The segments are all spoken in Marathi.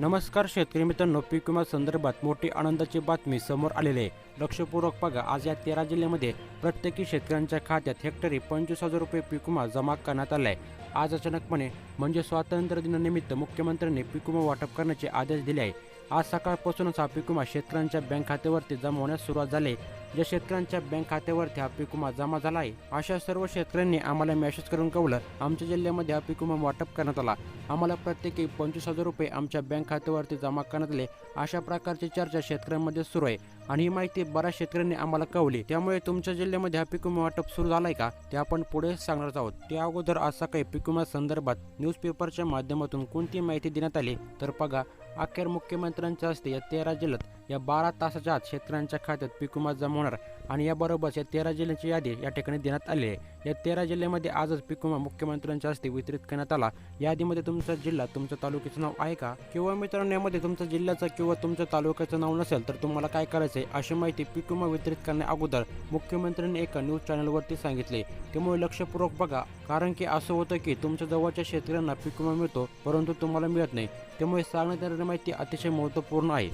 नमस्कार शेतकरी मित्रांनो पीक विमा संदर्भात मोठी आनंदाची बातमी समोर आलेली आहे. लक्षपूर्वक बघा आज या तेरा जिल्ह्यामध्ये प्रत्येकी शेतकऱ्यांच्या खात्यात हेक्टरी पंचवीस हजार रुपये पीक विमा जमा करण्यात आला आहे. आज अचानकपणे म्हणजे स्वातंत्र्य दिनानिमित्त मुख्यमंत्र्यांनी पीक विमा वाटप करण्याचे आदेश दिले आहे. आज सकाळपासूनच हा पीक विमा शेतकऱ्यांच्या बँक खात्यावरती जमा होण्यास सुरुवात झाली आहे. ज्या शेतकऱ्यांच्या बँक खात्यावरती हा पीक विमा जमा झाला आहे अशा सर्व शेतकऱ्यांनी आम्हाला मेसेज करून कळवलं. आमच्या जिल्ह्यामध्ये हा पीक विमा वाटप करण्यात आला. आम्हाला प्रत्येकी पंचवीस हजार रुपये आमच्या बँक खात्यावरती जमा करण्यात आले. अशा प्रकारची चर्चा शेतकऱ्यांमध्ये सुरू आहे. आणि ही माहिती बऱ्याच शेतकऱ्यांनी आम्हाला कळवली. त्यामुळे तुमच्या जिल्ह्यामध्ये हा पीक विमा वाटप सुरू झालाय का? ते आपण पुढे सांगणार आहोत. त्या अगोदर आज सकाळी पीक विमा संदर्भात न्यूजपेपरच्या माध्यमातून कोणती माहिती देण्यात आली? तर बघा अखेर मुख्यमंत्र्यांच्या हस्ते या तेरा जिल्ह्यात या बारा तासाच्या आत शेतकऱ्यांच्या खात्यात पिकुमा जमा होणार आणि याबरोबरच या तेरा जिल्ह्यांची यादी या ठिकाणी देण्यात आली आहे. या तेरा जिल्ह्यामध्ये आजच पीक विमा मुख्यमंत्र्यांच्या हस्ते वितरित करण्यात आला. यादीमध्ये तुमचा जिल्हा तुमच्या तालुक्याचं नाव आहे का? किंवा मित्रांनो यामध्ये तुमच्या जिल्ह्याचं किंवा तुमच्या तालुक्याचं नाव नसेल तर तुम्हाला काय करायचं आहे अशी माहिती पीक विमा वितरित करण्या अगोदर मुख्यमंत्र्यांनी एका न्यूज चॅनलवरती सांगितले. त्यामुळे लक्षपूर्वक बघा कारण की असं होतं की तुमच्या जवळच्या शेतकऱ्यांना पीक विमा मिळतो परंतु तुम्हाला मिळत नाही. त्यामुळे सांगण्यात येणारी माहिती अतिशय महत्त्वपूर्ण आहे.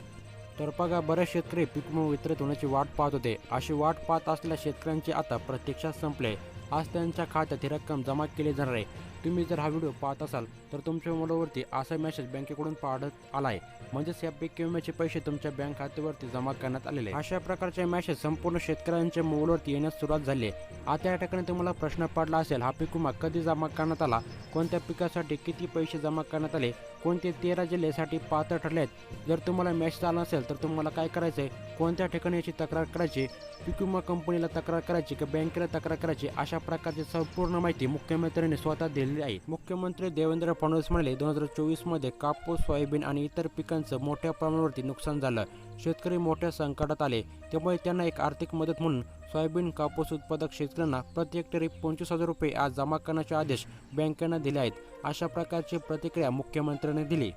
तर बघा बरेच शेतकरी पीक विमा वितरित होण्याची वाट पाहत होते. अशी वाट पाहत असलेल्या शेतकऱ्यांची आता प्रतीक्षा संपले. आज त्यांच्या खात्यात ही रक्कम जमा केली जाणार आहे. तुम्ही जर हा व्हिडिओ पाहत असाल तर तुमच्या मोबाईलवरती असा मेसेज बँकेकडून पाडत आला आहे म्हणजेच या पीक विम्याचे पैसे तुमच्या बँक खात्यावरती जमा करण्यात आलेले अशा प्रकारचे मेसेज संपूर्ण शेतकऱ्यांच्या मोबाईलवरती येण्यास सुरुवात झाली आहे. आता या ठिकाणी तुम्हाला प्रश्न पडला असेल हा पीक विमा कधी जमा करण्यात आला? कोणत्या पिकासाठी किती पैसे जमा करण्यात आले? कोणते तेरा जिल्ह्यासाठी पात्र ठरले आहेत जर तुम्हाला मेसेज आला असेल तर तुम्हाला काय करायचं आहे कोणत्या ठिकाणी याची तक्रार करायची? पीक विमा कंपनीला तक्रार करायची की बँकेला तक्रार करायची? अशा प्रकारची संपूर्ण माहिती मुख्यमंत्र्यांनी स्वतः दिलेली आहे. मुख्यमंत्री देवेंद्र फडणवीस म्हणाले दोन हजार चोवीसमध्ये कापूस सोयाबीन आणि इतर पिकांचं मोठ्या प्रमाणावरती नुकसान झालं. शेतकरी मोठ्या संकटात आले. त्यामुळे त्यांना एक आर्थिक मदत म्हणून सोयाबीन कापूस उत्पादक शेतकऱ्यांना प्रति हेक्टरी पंचवीस हजार रुपये आज जमा करण्याचे आदेश बँकेनं दिले आहेत. अशा प्रकारची प्रतिक्रिया मुख्यमंत्र्यांनी दिली.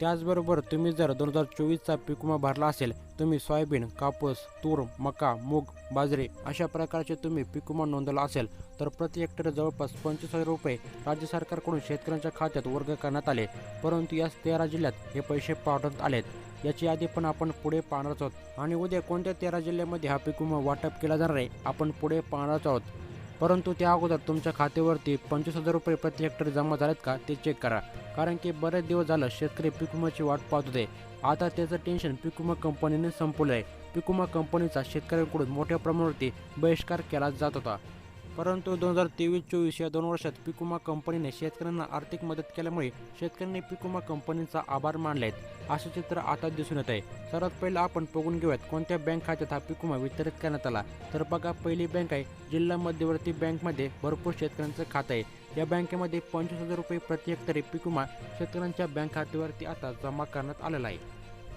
त्याचबरोबर तुम्ही जर दोन हजार चोवीसचा पीक विमा भरला असेल तुम्ही सोयाबीन कापूस तूर मका मूग बाजरी अशा प्रकारचे तुम्ही पीक विमा नोंदवला असेल तर प्रति हेक्टर जवळपास पंचवीस हजार रुपये राज्य सरकारकडून शेतकऱ्यांच्या खात्यात वर्ग करण्यात आले. परंतु या तेरा जिल्ह्यात हे पैसे पाठवण्यात आलेत. याची यादी पण आपण पुढे पाहणारच आहोत. आणि उद्या कोणत्या तेरा जिल्ह्यामध्ये हा पीक विमा वाटप केला जाणार आहे आपण पुढे पाहणारच आहोत. परंतु त्या अगोदर तुमच्या खात्यावरती पंचवीस हजार रुपये प्रति हेक्टर जमा झालेत का ते चेक करा. कारण की बरेच दिवस झालं शेतकरी पीक विम्याची वाट पाहत होते. आता त्याचं टेन्शन पीक विमा कंपनीने संपवलं आहे पीक विमा कंपनीचा शेतकऱ्यांकडून मोठ्या प्रमाणावरती बहिष्कार केला जात होता. परंतु दोन हजार तेवीस चोवीस या दोन वर्षात पीक विमा कंपनीने शेतकऱ्यांना आर्थिक मदत केल्यामुळे शेतकऱ्यांनी पीक विमा कंपनीचा आभार मानले आहेत असे चित्र आता दिसून येत आहे. सर्वात पहिलं आपण बघून घेऊयात कोणत्या बँक खात्यात हा पीक विमा वितरित करण्यात आला. तर बघा पहिली बँक आहे जिल्हा मध्यवर्ती बँकमध्ये भरपूर शेतकऱ्यांचं खातं आहे. या बँकेमध्ये पंचवीस हजार रुपये प्रति हेक्टरी पीक विमा शेतकऱ्यांच्या बँक खात्यावरती आता जमा करण्यात आलेला आहे.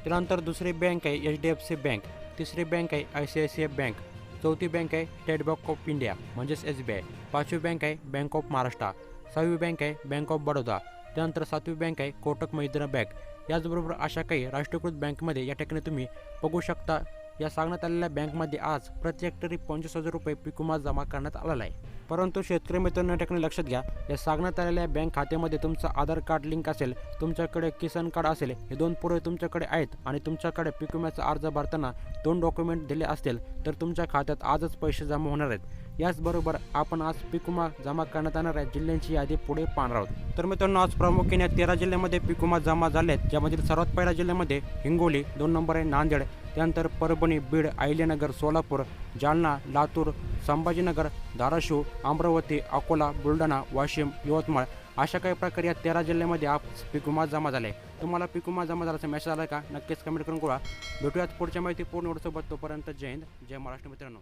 त्यानंतर दुसरी बँक आहे H D F C bank. तिसरी बँक आहे I C I C I bank. चौथी बँक आहे स्टेट बँक ऑफ इंडिया म्हणजेच एस बी आय पाचवी बँक आहे बँक ऑफ महाराष्ट्र सहावी बँक आहे बँक ऑफ बडोदा त्यानंतर सातवी बँक आहे कोटक महिंद्रा बँक. याचबरोबर अशा काही राष्ट्रीयकृत बँकमध्ये या ठिकाणी तुम्ही बघू शकता. या सांगण्यात आलेल्या बँकमध्ये आज प्रति हेक्टरी पंचवीस हजार रुपये पिकुमा जमा करण्यात आलेला आहे. परंतु शेतकरी मित्रांनो ठिकाणी लक्षात घ्या या सांगण्यात आलेल्या बँक खात्यामध्ये तुमचं आधार कार्ड लिंक असेल तुमच्याकडे किसान कार्ड असेल हे दोन पुरे तुमच्याकडे आहेत आणि तुमच्याकडे पीक विम्याचा अर्ज भरताना दोन डॉक्युमेंट दिले असतील तर तुमच्या खात्यात आजच पैसे जमा होणार आहेत. याचबरोबर आपण आज पिकुमा जमा करण्यात येणाऱ्या जिल्ह्यांची यादी पुढे पाहणार आहोत. तर मित्रांनो आज प्रामुख्याने तेरा जिल्ह्यामध्ये पिकुमा जमा झाले आहेत ज्यामधील सर्वात पहिल्या जिल्ह्यामध्ये हिंगोली दोन नंबर आहे नांदेड. त्यानंतर परभणी बीड अहिल्यानगर सोलापूर जालना लातूर संभाजीनगर धाराशिव अमरावती अकोला बुलढाणा वाशिम यवतमाळ अशा काही प्रकारे या तेरा जिल्ह्यामध्ये आप पिकुमा जमा झाले तुम्हाला पिकुमा जमा झाल्याचा मेसेज आला का? नक्कीच कमेंट करून कळवा भेटूयात पुढच्या माहिती पूर्ण सोबत तोपर्यंत जय हिंद जय महाराष्ट्र मित्रांनो.